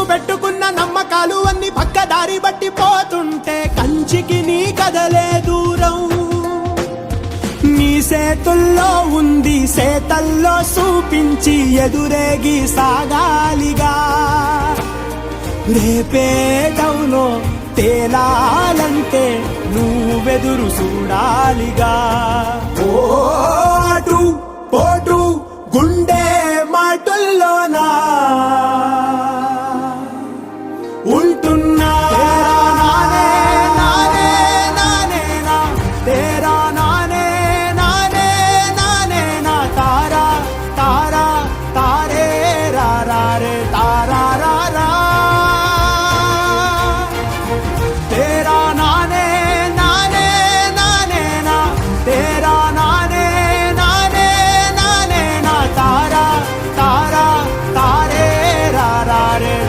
నువ్వు పెట్టుకున్న నమ్మకాలు అన్ని పక్కదారి బట్టి పోతుంటే కంచికి నీ కదలే దూరం. నీ సేతుల్లో ఉంది సేతల్లో చూపించి ఎదురేగి సాగాలిగా. రేపేటవులో తేలాలంటే నువ్వెదురు చూడాలిగా. ఓటు పోటు గుండె